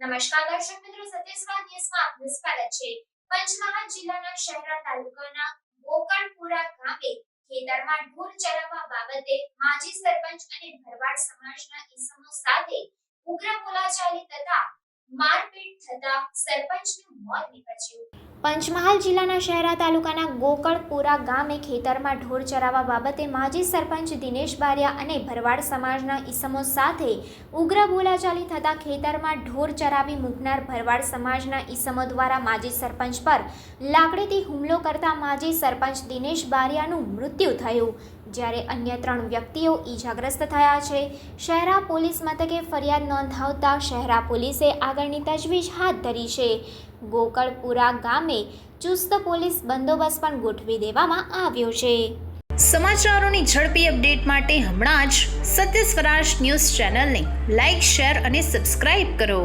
નમસ્કાર દર્શક મિત્રો સત્યસ્વાદ ન્યૂઝમાં આપનું સ્વાગત છે. પંચમહાલ જિલ્લાના શહેરા તાલુકાના ગોકળપુરા ગામે ખેતરમાં ઢોર ચરાવવા બાબતે માજી સરપંચ અને ભરવાડ સમાજના ઈસમો સાથે ઉગ્ર બોલાચાલી તથા મારપીટ થતા સરપંચનું મોત નીપજ્યું. પંચમહાલ જિલ્લાના શહેરા તાલુકાના ગોકળપુરા ગામે ખેતરમાં ઢોર ચરાવવા બાબતે માજી સરપંચ દિનેશ બારિયા અને ભરવાડ સમાજના ઈસમો સાથે ઉગ્ર બોલાચાલી થતાં ખેતરમાં ઢોર ચરાવી મૂકનાર ભરવાડ સમાજના ઈસમો દ્વારા માજી સરપંચ પર લાકડીથી હુમલો કરતા માજી સરપંચ દિનેશ બારિયાનું મૃત્યુ થયું. જ્યારે અન્ય ત્રણ વ્યક્તિઓ ઈજાગ્રસ્ત થયા છે, શહેરા પોલીસ મથકે ફરિયાદ નોંધાવતા શહેરા પોલીસે આગળની તજવીજ હાથ ધરી છે. ગોકળપુરા ગામે ચુસ્ત પોલીસ બંદોબસ્ત પણ ગોઠવી દેવામાં આવ્યો છે. સમાચારોની ઝડપી અપડેટ માટે હમણાં જ સત્ય સ્વરાજ ન્યૂઝ ચેનલને લાઇક શેર અને સબસ્ક્રાઇબ કરો.